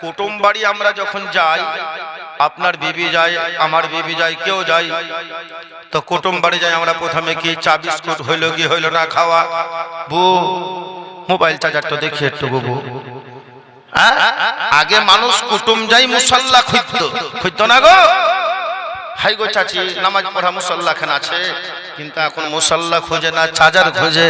কুটুম বাড়ি আমরা যখন যাই, আপনার বিবি যায়, আমার বিবি যায়, কেউ যায়, তো কুটুম বাড়ি যাই আমরা প্রথমে কি চা বিস্কুট হইল কি হইল না খাওয়া? বু, মোবাইল চার্জারটা দেখি একটু হ্যাঁ? আগে মানুষ কুটুম যাই মুসল্লা খুঁজতো। খুঁজতো না গো? হাই গো চাচি, নামাজ পড়া মুসল্লা খান আছে, কিন্তু এখন মুসল্লা খোঁজে না, চার্জার খোঁজে।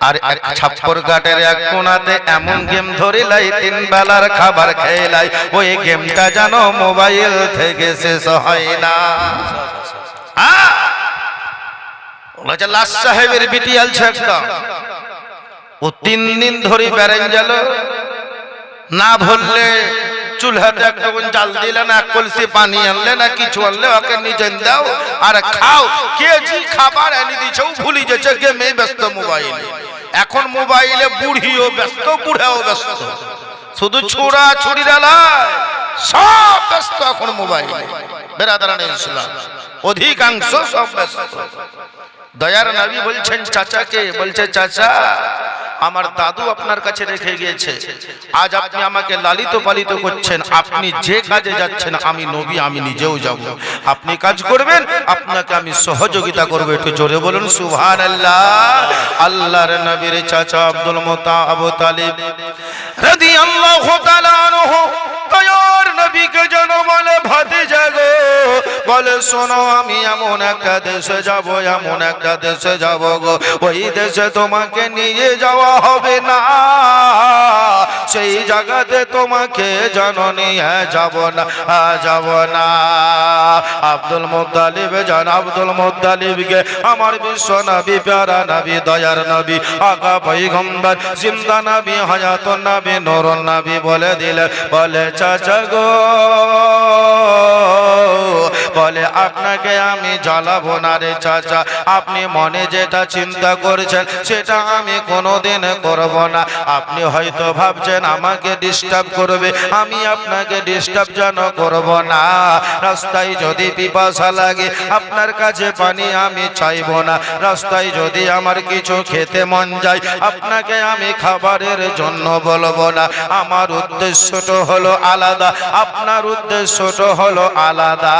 আর ছাপ্পর ঘাটের এক কোনাতে এমন গেম ধরিলাই তিন বেলার খাবার খেলাই ওই গেমটা যেন মোবাইল থেকে শেষ হয় না। আহ! ওলা যে লাস সাহেবের বিটি আলছে একদম। ও তিন দিন ধরে বেড়েন গেল না ভরলে চুলহাতে একটা জাল দিলে না এক কলসি পানি আনলে না কিছু আনলে ওকে দাও। আর খাও কেজি খাবার এনে দিছে ও ভুলি যেছে গেমে ব্যস্ত মোবাইল। এখন মোবাইলে বুড়িও ব্যস্ত, বুড়াও ব্যস্ত। শুধু ছোড়া ছুরি সব ব্যস্ত এখন মোবাইল। ইসলাম অধিকাংশ সব ব্যস্ত। দয়ার নাবি বলছেন, চাচাকে, বলছে, চাচা আমার দাদু আপনার কাছে রেখে গিয়েছে। আজ আপনি আমাকে লালিত পালিত করছেন। আপনি যে কাজে যাচ্ছেন, আমি নবী, আমি নিজেও যাব। আপনি কাজ করবেন, আপনাকে আমি সহযোগিতা করব। একটু জোরে বলুন সুভান আল্লাহ আল্লাহর নবীর চাচা আব্দুল মোতা আবু তালিব নবীকে যেন বলে ভাতে জাগো বলে শোনো, আমি এমন একটা দেশে যাব, এমন একটা দেশে যাব গো। ওই দেশে তোমাকে নিয়ে যাওয়া হবে না। সেই জায়গাতে তোমাকে যেন নিয়ে যাব না যাব না। আব্দুল মুদালিব জান আব্দুল মুদালিবকে আমার বিশ্ব নবী, প্যারা নবী, দয়ার নবী আগা পৈগম্বর জিন্দা নবী হায়াত নবী নূর নবী বলে দিলে, বলে চাচা গো বলে, আপনাকে আমি জ্বালাবো না রে চাচা। আপনি মনে যেটা চিন্তা করছেন, সেটা আমি কোনোদিন করব না। আপনি হয়তো ভাবছেন আমাকে ডিস্টার্ব করবে। আমি আপনাকে ডিস্টার্ব যেন করব না। রাস্তায় যদি পিপাসা লাগে, আপনার কাছে পানি আমি চাইব না। রাস্তায় যদি আমার কিছু খেতে মন যায়, আপনাকে আমি খাবারের জন্য বলব না। আমার উদ্দেশ্যটা হলো আলাদা। আপনার উদ্দেশ্যটা হলো আলাদা।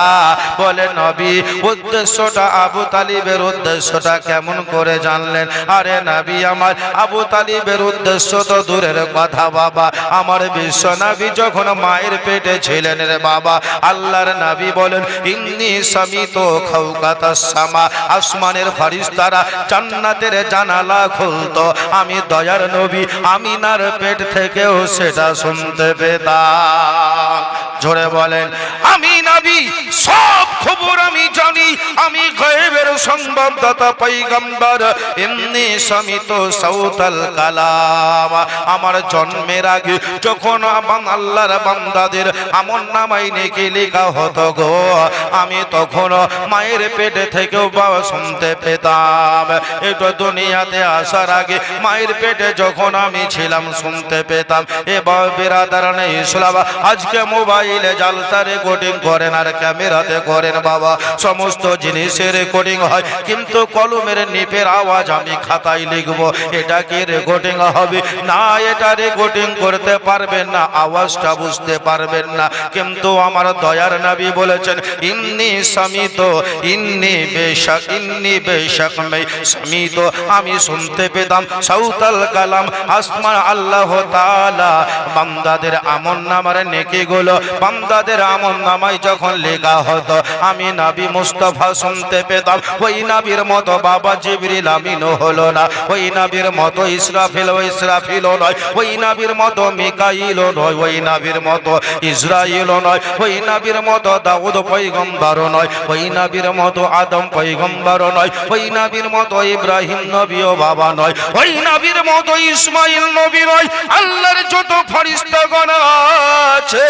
বলে নবী, উদ্দেশ্যটা আবু তালিবের উদ্দেশ্যটা কেমন করে জানলেন? আরে নবী আমার, আবু তালিবের উদ্দেশ্য তো দূরের কথা বাবা। আমার বিশ্ব নবী যখন মায়ের পেটে ছিলেন রে বাবা, আল্লাহর নবী বলেন, ইন্নি সামিত খাউকাতা সামা। আসমানের ফারিস্তারা জান্নাতের জানালা খুলতো। আমি দয়ার নবী, আমিনার পেট থেকেও সেটা শুনতে পেতাম। জোরে বলেন, আমি নবী, সব খবর আমি জানি, আমি গায়েবের সংবাদদাতা পৈগম্বর এমনি সমিত সাউতাল কালাম। আমার জন্মের আগে যখন আমার আল্লাহর বান্দাদের আমন নামাই নেকি লেখা হতো গো, আমি তখন মায়ের পেটে থেকেও বাবা শুনতে পেতাম। এটা দুনিয়াতে আসার আগে মায়ের পেটে যখন আমি ছিলাম শুনতে পেতাম। এবার বেরাদারানে ইসলাম, আজকে মোবাইলে জালসা রেকর্ডিং করেন আর ক্যামেরাতে করেন বাবা। সমস্ত জিনিসের রেকর্ডিং হয়, কিন্তু কলমের নিপের আওয়াজ আমি খাতায় লিখব। এটা কি রেকর্ডিং হবে? না, এটা রেকর্ডিং করতে পারবেন না, আওয়াজটা বুঝতে পারবেন না। কিন্তু আমার দয়ার নাবি বলেছেন, ইন্নি সামিত, ইন্নি বেশক ইন্নি বেশক মে সামিত, আমি শুনতে পেতাম সাউতাল কালাম আসমান আল্লাহ তাআলা, বান্দাদের আমন নামার নেকি গুলো বান্দাদের আমন নামায় যখন লেখা হতো, আমি নবী মুস্তফা শুনতে পেতাম, ওই নবীর মতো বাবা জিবরিল আমিনও হলো না, ওই নবীর মতো ইসরাফিল ও ইসরাফিলও নয়, ওই নবীর মতো মিকাইলও নয়, ওই নবীর মতো ইসরাইলও নয়, ওই নবীর মতো দাউদ পৈগম্বরও নয়, ওই নবীর মতো আদম পৈগম্বরও নয়, ওই নবীর মতো ইব্রাহিম নবীও বাবা নয়, ওই নবীর মতো ইসমাইল নবী নয়, আল্লাহর যত ফরিস্তাগণ আছে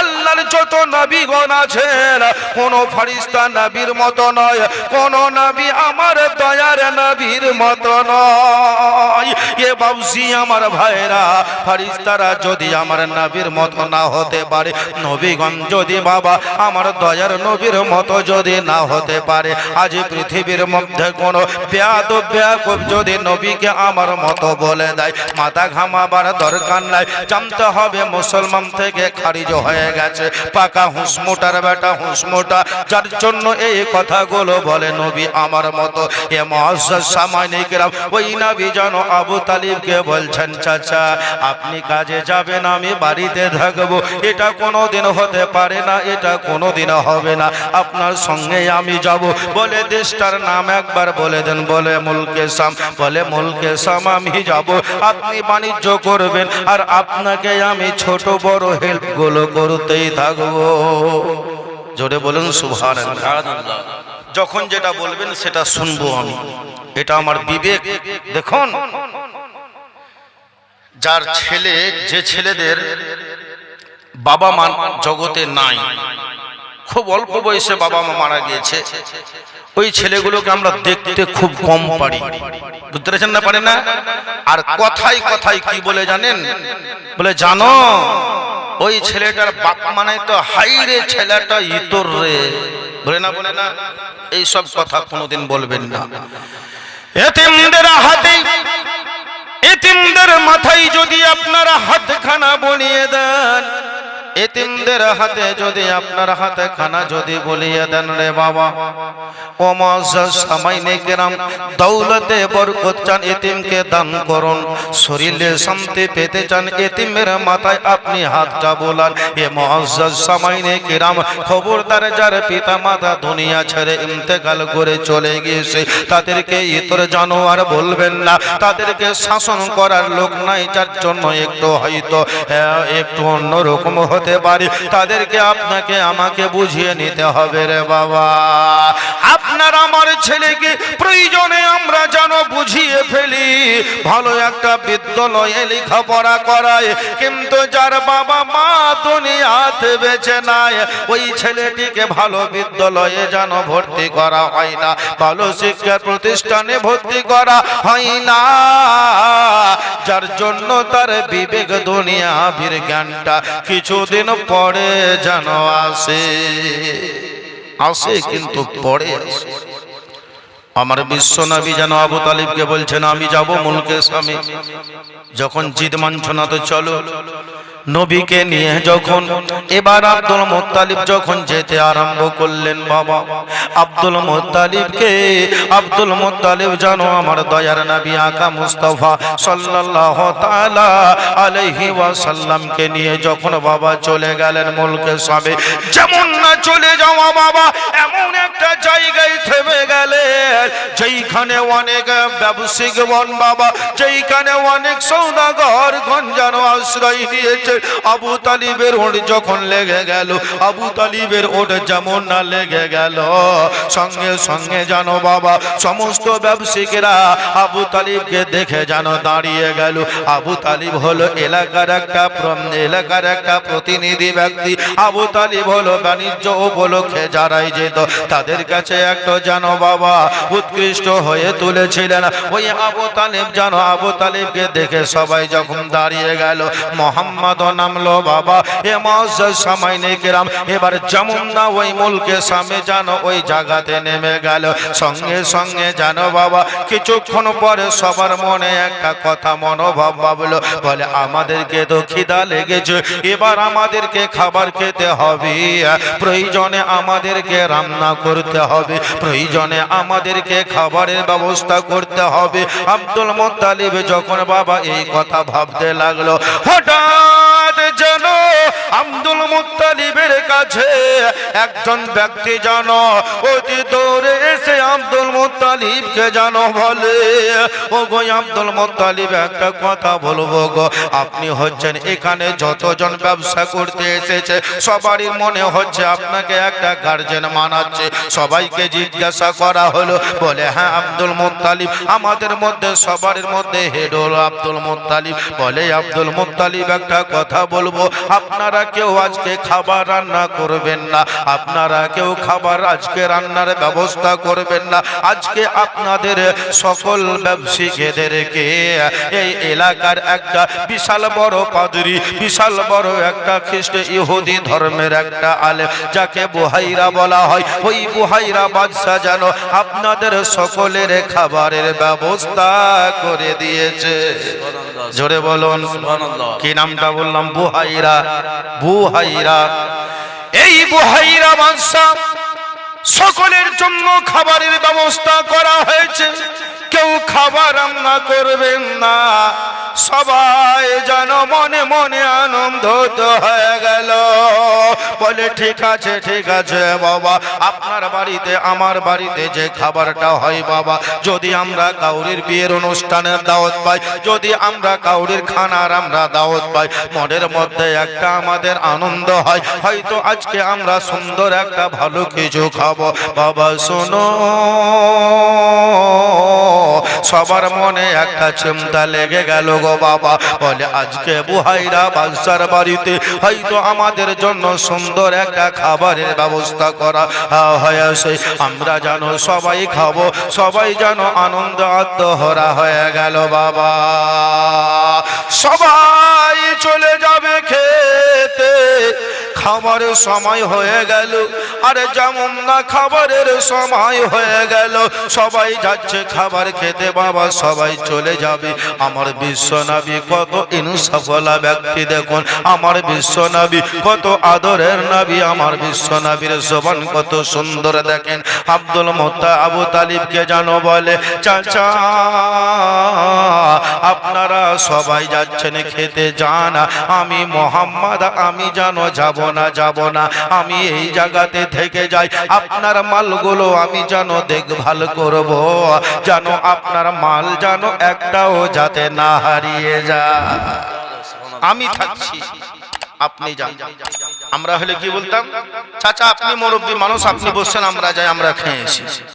আল্লাহর যত নবীগণ আছেন, কোন ফারিস্তা নবীর মতো নয়, কোন নবী আমার দয়ার নবীর মতো নয়। এ বাবজি আমার ভাইরা, ফারিস্তারা যদি আমার নবীর মতো না হতে পারে, নবীগণ যদি বাবা আমার দয়ার নবীর মতো যদি না হতে পারে, আজ পৃথিবীর মধ্যে কোন ব্যাদ ব্যাকুব যদি নবীকে আমার মতো বলে দেয়, মাথা ঘামাবার দরকার নাই, জানতে হবে মুসলমান থেকে খারিজ হয়ে গেছে। পাকা হুসমোটার বেটা হুসমোটা যার জন্য এই কথাগুলো বলে নবী আমার মতো। এ মহাজ্জাজ সামানিকরাম, ওই নবী যেন আবু তালিবকে বলছেন, চাচা, আপনি কাজে যাবেন, আমি বাড়িতে থাকব। এটা কোনোদিন হতে পারে না, এটা কোনোদিন হবে না। আপনার সঙ্গে আমি যাব। বলে দেশটার নাম একবার বলে দেন, বলে মুলকে সাম, বলে মুলকে সাম, আমি যাব। আপনি বাণিজ্য করবেন, আর আপনাকে আমি ছোট বড় হেল্পগুলো করতেই থাকব। জোরে বলুন সুভান যখন যেটা বলবেন, সেটা শুনব আমি। এটা আমার বিবেক। দেখুন, যার ছেলে, যে ছেলেদের বাবা মা জগতে নাই, খুব অল্প বয়সে বাবা মা মারা গিয়েছে। ওই ছেলেগুলোকে আমরা দেখতে খুব কম পারি। বুঝতে পেরেছেন না পারে না? আর কথাই কথাই কি বলে জানেন? বলে, জানো ওই ছেলেটার বাপ মানে তো হাই রে ছেলেটা ইতর রে। বলে না বলে না, এই সব কথা কোনোদিন বলবেন না। এতিমদের হাতে, এতিমদের মাথায় যদি আপনারা হাতখানা বনিয়ে দেন এতিমদের হাতে যদি আপনার হাতে খানা যদি বলিয়ে দেন রে বাবা। দৌলতে এতিমকে দান করুন। শরীরে শান্তি পেতে চান এতিমের মাথায় আপনি এ পিতা মাতা দুনিয়া ছেড়ে করে চলে গিয়েছে তাদেরকে ইতর জানোয়ার বলবেন না। তাদেরকে শাসন করার লোক নাই যার জন্য একটু হয়তো হ্যাঁ, একটু অন্যরকম হতে পারে। তাদেরকে আপনাকে, আমাকে বুঝিয়ে নিতে হবে রে বাবা। আপনার আমার ছেলেকে প্রয়োজনে আমরা যেন বুঝিয়ে ফেলি। ভালো একটা বিদ্যালয়ে লেখাপড়া করায়, কিন্তু যার বাবা মা দুনিয়াতে বেঁচে নাই, ওই ছেলেটিকে ভালো বিদ্যালয়ে যেন ভর্তি করা হয় না, ভালো শিক্ষা প্রতিষ্ঠানে ভর্তি করা হয় না। যার জন্য তার বিবেক দুনিয়া জ্ঞানটা কিছুদিন পরে যেন আসে। আসে কিন্তু পরে। আমার বিশ্বনবী যেন আবু তালিবকে বলছেন, আমি যাব মুলকে স্বামী যখন জিদ মানছ না তো চলো নবীকে নিয়ে যখন এবার আব্দুল মোত্তালিব যখন যেতে আরম্ভ করলেন, বাবা, আব্দুল মোত্তালিবকে, আব্দুল মোত্তালিব জানো আমার দয়ার নবী আকা মুস্তাফা সাল্লাল্লাহু তাআলা আলাইহি ওয়াসাল্লামকে নিয়ে যখন বাবা চলে গেলেন মুলকে সবে, যেমন না চলে যাওয়া বাবা, এমন একটা জায়গায় থেমে গেলেন, যেইখানে অনেক ব্যবসায়িক বন বাবা, যেইখানে অনেক সৌদাগর গঞ্জানো আশ্রয় নিয়েছে আবু তালিবের ওট যখন লেগে গেল, আবু তালিবের ওট যেমন না লেগে গেল। সঙ্গে সঙ্গে জানো বাবা, সমস্ত ব্যবসায়িকরা আবু তালিবকে দেখে জানো দাঁড়িয়ে গেল। আবু তালিব হলো এলাকার একটা এলাকার একটা প্রতিনিধি ব্যক্তি। আবু তালিব হলো বাণিজ্য উপলক্ষে যারাই যেত, তাদের কাছে একটা জানো বাবা, উৎকৃষ্ট হয়ে তুলেছিলেন। ওই আবু তালিব জানো, আবু তালিবকে দেখে সবাই যখন দাঁড়িয়ে গেল, মোহাম্মদ নামলো বাবা। এ মজ্জাজ সামাইনে কেরাম এবার যেমন ওই মুলকে সামনে জানো ওই জায়গাতে নেমে গেল। সঙ্গে সঙ্গে জানো বাবা কিছুক্ষণ পরে সবার মনে একটা কথা মনোভাব ভাবলো। বলে, আমাদেরকে তো খিদা লেগেছে। এবার আমাদেরকে খাবার খেতে হবে। প্রয়োজনে আমাদেরকে রান্না করতে হবে। প্রয়োজনে আমাদেরকে খাবারের ব্যবস্থা করতে হবে। আব্দুল মোত্তালিব যখন বাবা এই কথা ভাবতে লাগল, হঠাৎ আব্দুল মুত্তালিবের কাছে একজন ব্যক্তি যেন অতি দৌড়ে এসে আব্দুল মুত্তালিবকে যেন বলে ও গো আব্দুল মুত্তালিব, একটা কথা বলব গো। আপনি হচ্ছেন এখানে যতজন ব্যবসা করতে এসেছে, সবারই মনে হচ্ছে আপনাকে একটা গার্জেন মানাচ্ছে। সবাইকে জিজ্ঞাসা করা হলো, বলে হ্যাঁ আব্দুল মুত্তালিব, আমাদের মধ্যে, সবার মধ্যে হেড হলো আব্দুল মুত্তালিব। বলে, আব্দুল মুত্তালিব, একটা কথা বলব। আপনারা কেউ আজকে খাবার রান্না করবেন না। আপনারা কেউ খাবার আজকে রান্নার ব্যবস্থা করবেন না। আজকে আপনাদের সকল ব্যবসায়ীদেরকে এই এলাকার একটা বিশাল বড় পাদরি, বিশাল বড় একটা খ্রিস্ট ইহুদি ধর্মের একটা আলেম, যাকে বুহাইরা বলা হয়। ওই বুহাইরা বাদশা যেন আপনাদের সকলের খাবারের ব্যবস্থা করে দিয়েছে। জোরে বলুন কি নামটা বললাম? Bahira Bahira. এই বুহাইরা বাদশা সকলের জন্য খাবারের ব্যবস্থা করা হয়েছে। কেউ খাবার রান্না করবেন না। সবাই যেন মনে মনে আনন্দ হয়ে গেল। বলে, ঠিক আছে ঠিক আছে বাবা, আপনার বাড়িতে, আমার বাড়িতে যে খাবারটা হয় বাবা, যদি আমরা কাউরির বিয়ের অনুষ্ঠানের দাওয়াত পাই, যদি আমরা কাউরির খানার আমরা দাওয়াত পাই, মনের মধ্যে একটা আমাদের আনন্দ হয়, হয়তো আজকে আমরা সুন্দর একটা ভালো কিছু খাব। বাবা, শোনো। সবার মনে একটা চিন্তা লেগে গেল গো বাবা। বলে, আজকে বুহাইরা বাদশার বাড়িতে হয়তো আমাদের জন্য সুন্দর একটা খাবারের ব্যবস্থা করা হয় হয়েছে। আমরা যেন সবাই খাব, সবাই যেন আনন্দ আত্মহরা হয়ে গেল বাবা। সবাই চলে যাবে খেতে। খাবারের সময় হয়ে গেল। আরে যেমন না খাবারের সময় হয়ে গেল। সবাই যাচ্ছে খাবার খেতে, বাবা সবাই চলে যাবে। আমার বিশ্বনবী কত ইনসাফলা ব্যক্তি দেখুন। আমার বিশ্বনবী কত আদরের নবী। আমার বিশ্বনবীর জবান কত সুন্দর দেখেন। আব্দুল মোত্তা আবু তালিবকে জানো বলে, চাচা, আপনারা সবাই যাচ্ছেন খেতে যান আমি মোহাম্মদ, আমি জানো যাব না, যাব না। আমি এই জায়গাতে থেকে যাই। আপনার মালগুলো আমি যেন দেখভাল করব। যেন আপনার মাল যেন একটাও যাতে না হারিয়ে যা আমি থাকছি। আপনি যান। আমরা হলে কি বলতাম? চাচা, আপনি মুরব্বী মানুষ, আপনি বসছেন আমরা যাই, আমরা খেয়ে এসেছি